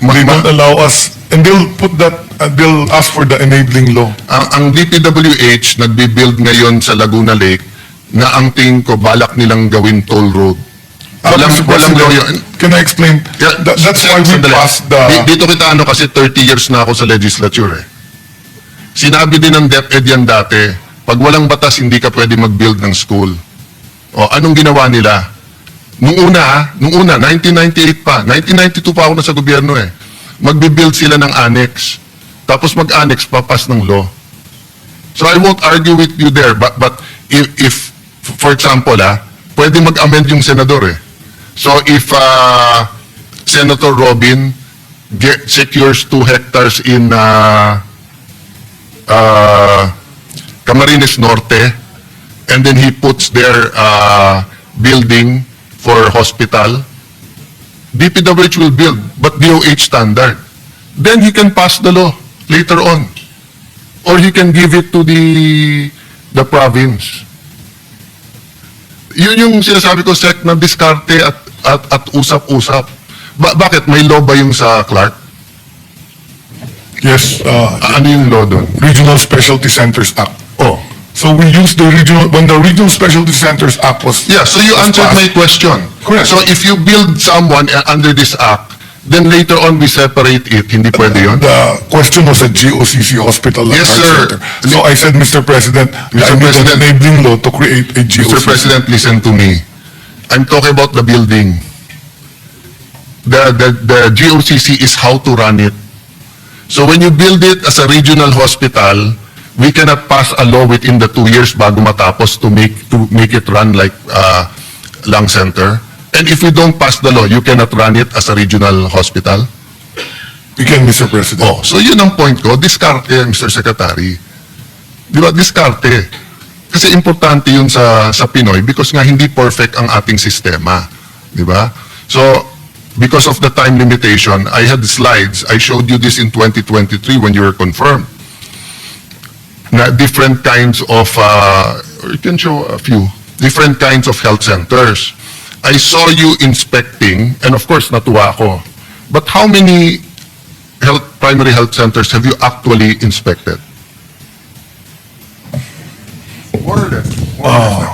They don't allow us, and they'll put that, uh, they'll ask for the enabling law. Ang, ang DPWH nagbi-build ngayon sa Laguna Lake na ang tingin ko balak nilang gawin toll road. Walang, Mr. walang President. Can I explain? Yeah, That- That's why we sandali. passed the, Di- Dito kita ano kasi 30 years na ako sa legislature eh. Sinabi din ng DepEd yan dati, pag walang batas hindi ka pwede mag-build ng school. O anong ginawa nila? Nung una, ha? nung una, 1998 pa, 1992 pa ako na sa gobyerno eh. Magbe-build sila ng annex. Tapos mag-annex, papas ng law. So I won't argue with you there, but, but if, if for example, ah, pwede mag-amend yung senador eh. So if uh, Senator Robin get, secures two hectares in uh, uh, Camarines Norte, and then he puts their uh, building for hospital, DPWH will build, but DOH standard. Then he can pass the law later on. Or he can give it to the the province. Yun yung sinasabi ko, Sec, na diskarte at, at, at usap-usap. Ba- bakit? May law ba yung sa Clark? yes, uh, Ano yung law doon? Regional Specialty Centers Act. So we use the regional, when the Regional Specialty Centers Act was. Yeah, so you was answered my passed, question. Correct. So if you build someone uh, under this act, then later on we separate it, hindi pwede yun? The question was a GOCC hospital. and Yes, heart sir. center. So I said, Mr. President, I Mr. need an President. enabling law to create a GOCC. Mr. President, listen to me. I'm talking about the building. The, the, the GOCC is how to run it. So when you build it as a regional hospital, we cannot pass a law within the two years bago matapos to make, to make it run like uh, lung center. And if we don't pass the law, you cannot run it as a regional hospital. Can, Mr. President. Oh, so yun ang point ko. Diskarte, Mr. Secretary. Di ba, diskarte. Kasi importante yun sa, sa Pinoy because nga hindi perfect ang ating sistema. Di ba? So, because of the time limitation, I had slides. I showed you this in 2023 when you were confirmed. Na different kinds of, uh, you can show a few, different kinds of health centers. I saw you inspecting, and of course, natuwa ako. But how many health, primary health centers have you actually inspected? More or less.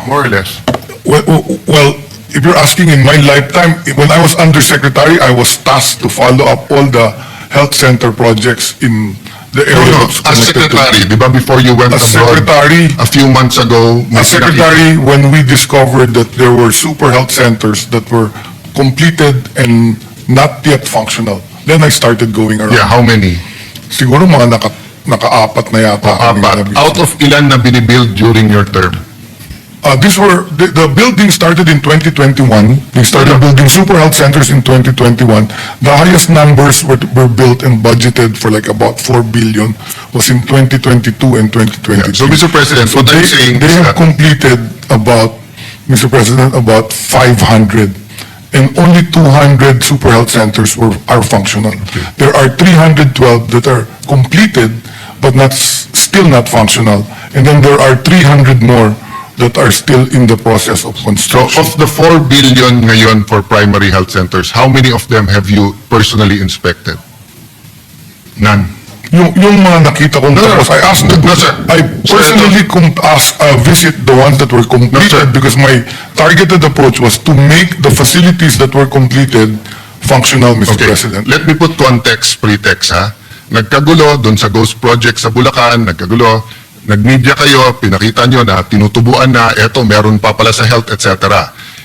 More or less. Well, well, if you're asking in my lifetime, when I was undersecretary, I was tasked to follow up all the health center projects in the No, area. no, that's as connected to- secretary, di ba before you went As abroad secretary- a few months ago, may As secretary, when we discovered that there were super health centers that were completed and not yet functional, then I started going pinaki- Yeah, around. how many? Siguro mga naka, naka-apat na yata. kami Apat. Out of ilan na binibuild during your term? Uh, these were, the, the building started in 2021. They started building super health centers in 2021. The highest numbers were, were built and budgeted for like about 4 billion was in 2022 and 2023. So, Mr. President, what I'm They, saying they have completed about, Mr. President, about 500. And only 200 super health centers were, are functional. There are 312 that are completed, but not, still not functional. And then there are 300 more that are still in the process of construction. of the 4 billion ngayon for primary health centers, how many of them have you personally inspected? None. Yung, yung mga nakita kong No, no, tapos, I asked, no, the- no, sir. I personally com- ask, uh, visit the ones that were completed because my targeted approach was to make the facilities that were completed functional, Mr. Okay, President. let me put context, pretext ha. Nagkagulo doon sa Ghost Project sa Bulacan, nagkagulo, nagmedia kayo, pinakita nyo na tinutubuan na, eto, meron pa pala sa health, etc.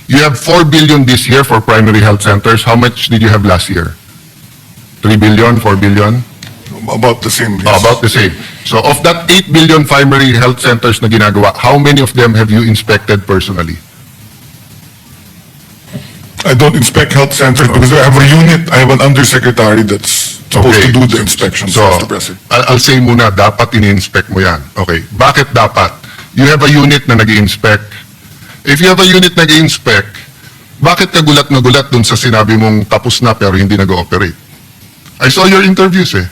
You have 4 billion this year for primary health centers. How much did you have last year? 3 billion, 4 billion? About the same. Oh, yes. about the same. So of that 8 billion primary health centers na ginagawa, how many of them have you inspected personally? I don't inspect health centers because I have a unit, I have an undersecretary that's supposed to do the inspections, So, Mr. President. I'll, I'll say muna, dapat ini-inspect mo yan. Okay. Bakit dapat? You have a unit na nag inspect If you have a unit na nag inspect bakit ka gulat na gulat dun sa sinabi mong tapos na pero hindi nag-ooperate? I saw your interviews eh.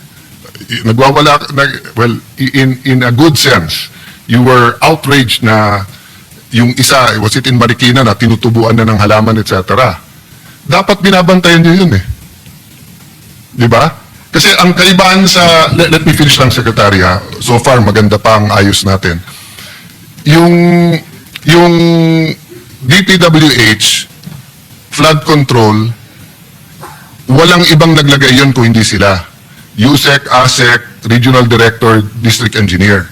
Nagwawala, nag, well, in, in a good sense, you were outraged na yung isa, was it in Marikina na tinutubuan na ng halaman, etc. Dapat binabantayan nyo yun eh. Di ba? Kasi ang kaibahan sa, let, let me finish lang, Secretary, ha? So far, maganda pa ang ayos natin. Yung, yung DPWH, flood control, walang ibang naglagay yun kung hindi sila. USEC, ASEC, Regional Director, District Engineer.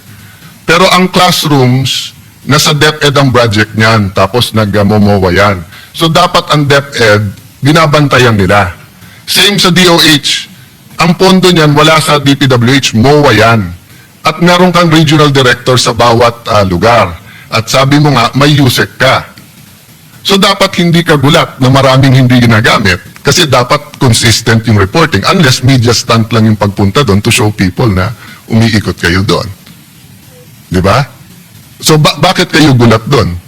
Pero ang classrooms, nasa DepEd ang project niyan, tapos nag-momowa yan. So dapat ang DepEd, binabantayan nila. Same sa DOH. Ang pondo niyan, wala sa DPWH, MOA yan. At meron kang regional director sa bawat ah, lugar. At sabi mo nga, may USEC ka. So dapat hindi ka gulat na maraming hindi ginagamit kasi dapat consistent yung reporting unless media stunt lang yung pagpunta doon to show people na umiikot kayo doon. Di ba? So ba- bakit kayo gulat doon?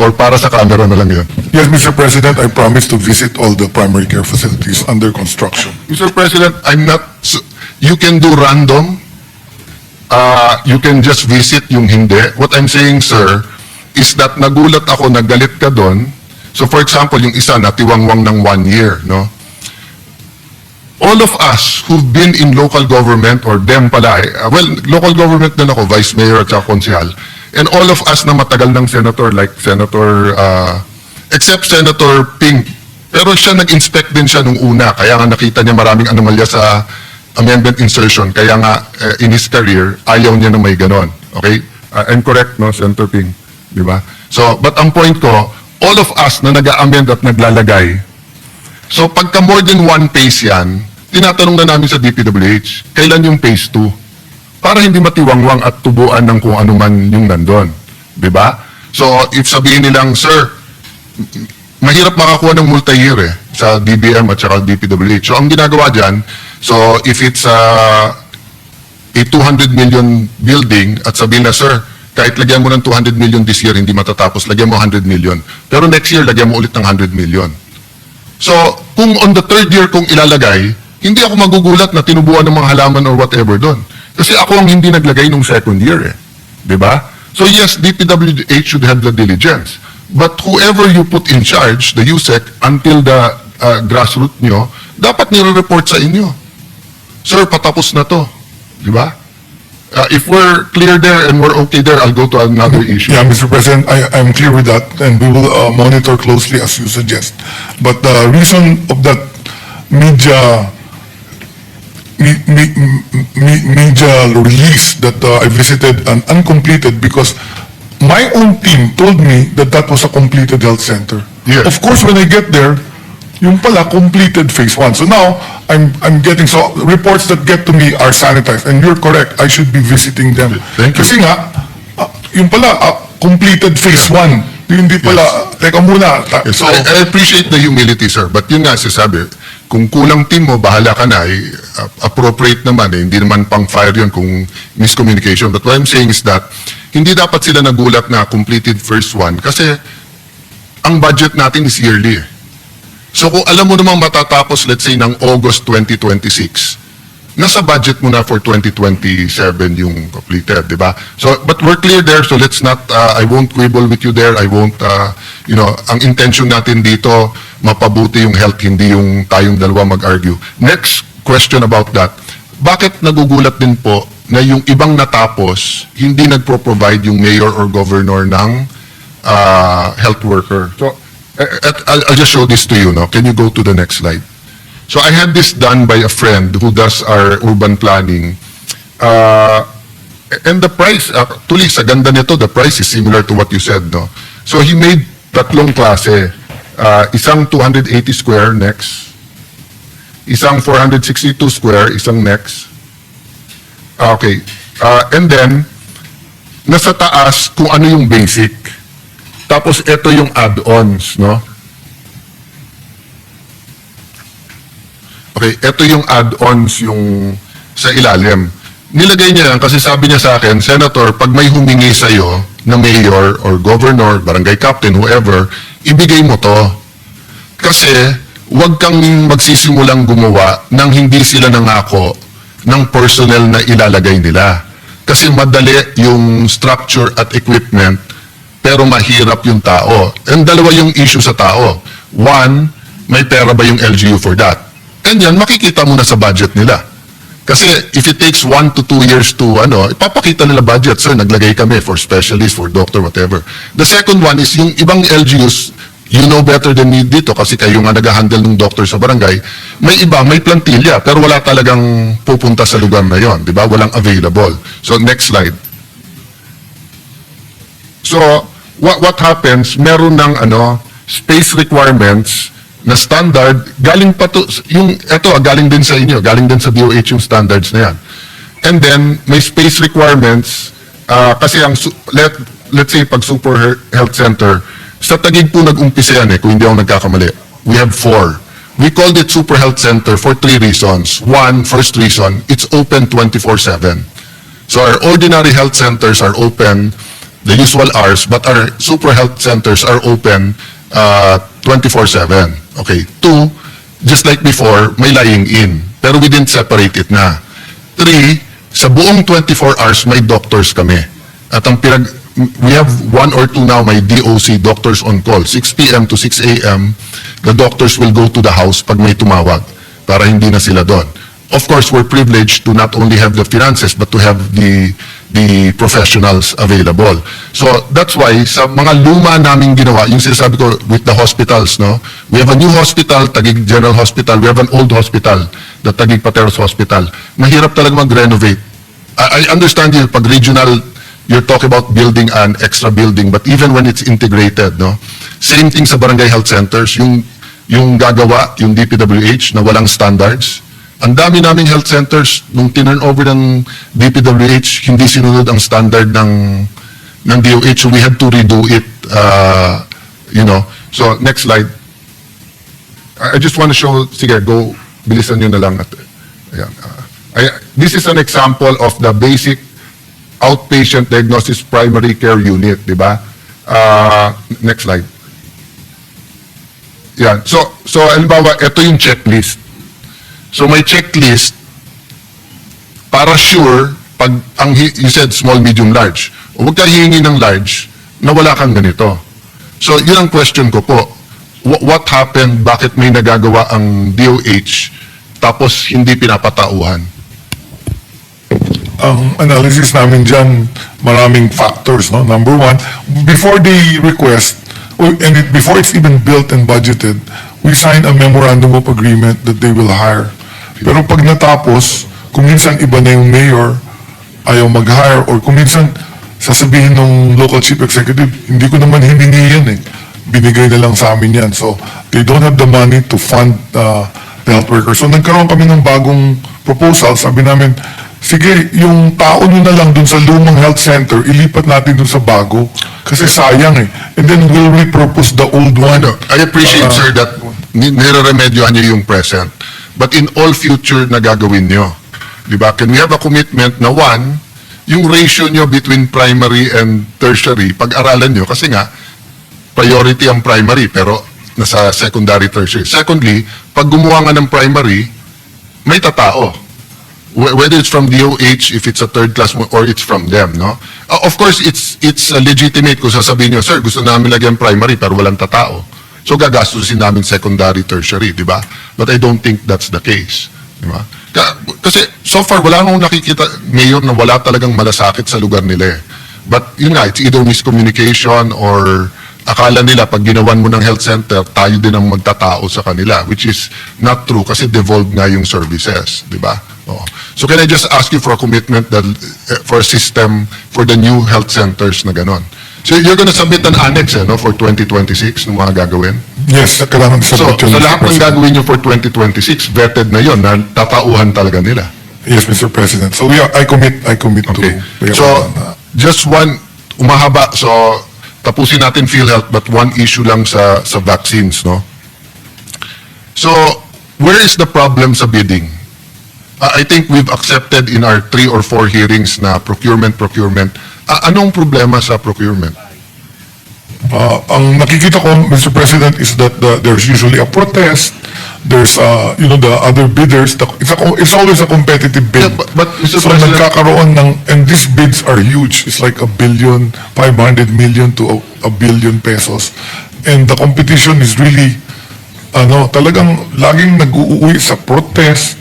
Or para sa camera na lang yun? Yes, Mr. President, I promise to visit all the primary care facilities under construction. Mr. President, I'm not, you can do random, uh, you can just visit yung hindi. What I'm saying, sir, is that nagulat ako, nagalit ka doon. So for example, yung isa natiwangwang ng one year, no? All of us who've been in local government or them pala, eh, well, local government din ako, vice mayor at saka konsehal, and all of us na matagal ng senator like Senator, uh, except Senator Ping, pero siya nag-inspect din siya nung una, kaya nga nakita niya maraming anomalya sa amendment insertion, kaya nga eh, in his career, ayaw niya na may ganon. Okay? Uh, I'm correct, no, Senator Ping? Di ba? So, but ang point ko, all of us na nag-amend at naglalagay, so pagka more than one phase yan, tinatanong na namin sa DPWH, kailan yung phase 2? Para hindi matiwangwang at tubuan ng kung ano man yung nandun. Di ba? So, if sabihin nilang, sir, mahirap makakuha ng multi-year eh, sa DBM at saka DPWH. So, ang ginagawa dyan, so if it's uh, a 200 million building at sabihin na, sir, kahit lagyan mo ng 200 million this year, hindi matatapos, lagyan mo 100 million. Pero next year, lagyan mo ulit ng 100 million. So, kung on the third year kong ilalagay, hindi ako magugulat na tinubuan ng mga halaman or whatever doon. Kasi ako ang hindi naglagay nung second year eh. Di ba? So yes, DPWH should have the diligence. But whoever you put in charge, the USEC, until the uh, grassroots nyo, dapat nire-report sa inyo. Sir, patapos na to. Di ba? Uh, if we're clear there and we're okay there, I'll go to another issue. Yeah, Mr. President, I, I'm clear with that, and we will uh, monitor closely as you suggest. But the reason of that media, me, me, me, media release that uh, I visited and uncompleted because my own team told me that that was a completed health center. Yes. Of course, when I get there, yung pala completed phase one. So now, I'm, I'm getting, so reports that get to me are sanitized, and you're correct, I should be visiting them. Thank you. Kasi nga, ah, yung pala, ah, completed phase one. Hindi pala, teka muna. Yes, So, I, I appreciate the humility, sir. But yun nga, sasabi, kung kulang team mo, bahala ka na. Eh, appropriate naman. Eh, hindi naman pang fire yun kung miscommunication. But what I'm saying is that, hindi dapat sila nagulat na completed first one. Kasi, ang budget natin is yearly. eh. So kung alam mo namang matatapos, let's say, ng August 2026, nasa budget mo na for 2027 yung completed, di ba? So, but we're clear there, so let's not, uh, I won't quibble with you there, I won't, uh, you know, ang intention natin dito, mapabuti yung health, hindi yung tayong dalawa mag-argue. Next question about that, bakit nagugulat din po na yung ibang natapos, hindi nagpro-provide yung mayor or governor ng uh, health worker? So, eh, eh, I'll, I'll just show this to you, no? Can you go to the next slide? So I had this done by a friend who does our urban planning. Uh, and the price, actually, sa ganda nito, the price is similar to what you said, no? So he made tatlong klase. Uh, isang 280 square next. Isang 462 square, isang next. Ah, Okay. Uh, and then, nasa taas kung ano yung basic. Tapos ito yung add-ons, no? Okay, ito yung add-ons yung sa ilalim. Nilagay niya yan kasi sabi niya sa akin, Senator, pag may humingi sa'yo na mayor or governor, barangay captain, whoever, ibigay mo to. Kasi huwag kang magsisimulang gumawa nang hindi sila nangako ng personnel na ilalagay nila. Kasi madali yung structure at equipment, pero mahirap yung tao. And dalawa yung issue sa tao. One, may pera ba yung LGU for that? And yan, makikita mo na sa budget nila. Kasi if it takes one to two years to, ano, ipapakita nila budget. Sir, naglagay kami for specialist, for doctor, whatever. The second one is yung ibang LGUs, you know better than me dito kasi kayo nga nag-handle ng doctor sa barangay, may iba, may plantilla, pero wala talagang pupunta sa lugar na yon, di ba? Walang available. So, next slide. So, what what happens, meron ng ano, space requirements na standard, galing pa to, yung, eto, ah, galing din sa inyo, galing din sa DOH yung standards na yan. And then, may space requirements, ah, kasi ang, let, let's say, pag Super He- Health Center, sa Taguig po nag-umpisa yan eh, kung hindi ako nagkakamali. We have four. We called it Super Health Center for three reasons. One, first reason, it's open 24-7. So our ordinary health centers are open the usual hours, but our super health centers are open uh, 24/7. Okay. Two, just like before, may lying in. Pero we didn't separate it na. Three, sa buong 24 hours, may doctors kami. At ang pinag... We have one or two now, may DOC, doctors on call. 6 p.m. to 6 a.m., the doctors will go to the house pag may tumawag para hindi na sila doon of course, we're privileged to not only have the finances, but to have the, the professionals available. So, that's why, sa mga luma naming ginawa, yung sinasabi ko with the hospitals, no? We have a new hospital, Taguig General Hospital. We have an old hospital, the Taguig Pateros Hospital. Mahirap talaga mag-renovate. I, I understand you, pag regional, you're talking about building an extra building, but even when it's integrated, no? Same thing sa barangay health centers, yung, yung gagawa, yung DPWH na walang standards, ang dami naming health centers, nung tinurn over ng DPWH, hindi sinunod ang standard ng, ng DOH. So we had to redo it, uh, you know. So, next slide. I I just want to show, sige, go, bilisan nyo na lang. At, ayan, uh, I- this is an example of the basic outpatient diagnosis primary care unit, di ba? Uh, next slide. Yan. So, so, halimbawa, ito yung checklist. So may checklist para sure pag ang you said small, medium, large. Huwag ka hihingi ng large na wala kang ganito. So yun ang question ko po. Wh- What happened? Bakit may nagagawa ang DOH tapos hindi pinapatauhan? ang analysis namin dyan, maraming factors, no? Number one, before they request, and it, before it's even built and budgeted, we sign a memorandum of agreement that they will hire. Pero pag natapos, kung minsan iba na yung mayor, ayaw mag-hire, or kung minsan sasabihin ng local chief executive, hindi ko naman hiningi yan eh. Binigay na lang sa amin yan. So, they don't have the money to fund uh, the health workers. So, nagkaroon kami ng bagong proposal. Sabi namin, sige, yung tao nyo na lang dun sa lumang health center, ilipat natin dun sa bago. Kasi sayang eh. And then we'll repurpose the old one. I appreciate, Uh, sir, that ni- nire-remedyohan niyo yung present. But in all future na gagawin niyo, di ba? Can we have a commitment na one, yung ratio niyo between primary and tertiary, pag-aralan niyo, kasi nga, priority ang primary, pero nasa secondary, tertiary. Secondly, pag gumawa nga ng primary, may tatao. Wh- Whether it's from DOH, if it's a third class or it's from them, no? Uh, of course, it's it's legitimate kung sasabihin nyo, sir, gusto namin lagyan primary pero walang tatao. So gagastusin namin secondary, tertiary, di ba? But I don't think that's the case. Di ba? Ka- Kasi so far, wala akong nakikita, mayor, na wala talagang malasakit sa lugar nila eh. But yun nga, it's either miscommunication or akala nila pag ginawan mo ng health center, tayo din ang magtatao sa kanila, which is not true kasi devolved nga yung services, di ba? Oo. So can I just ask you for a commitment that, eh, for a system for the new health centers na ganon? So you're gonna submit an annex eh, no, for 2026 ng mga gagawin? Yes, kailangan So, sa yun, Mr. lahat ng President. gagawin nyo for 2026, vetted na yon na tatauhan talaga nila. Yes, Mr. President. So yeah, I commit, I commit to. Okay. to- So, just one, umahaba, so, tapusin natin PhilHealth, but one issue lang sa, sa vaccines, no? So, where is the problem sa bidding? Uh, I think we've accepted in our three or four hearings na procurement, procurement. Ah, anong problema sa procurement? Uh, ang nakikita ko, Mr. President, is that the, there's usually a protest. There's, uh, you know, the other bidders. The, it's, a, it's always a competitive bid. Yeah, but- but, Mr. so President- nagkakaroon ng, and these bids are huge. It's like a billion, 500 million to a, a billion pesos. And the competition is really ano, talagang laging nag-uuwi sa protest,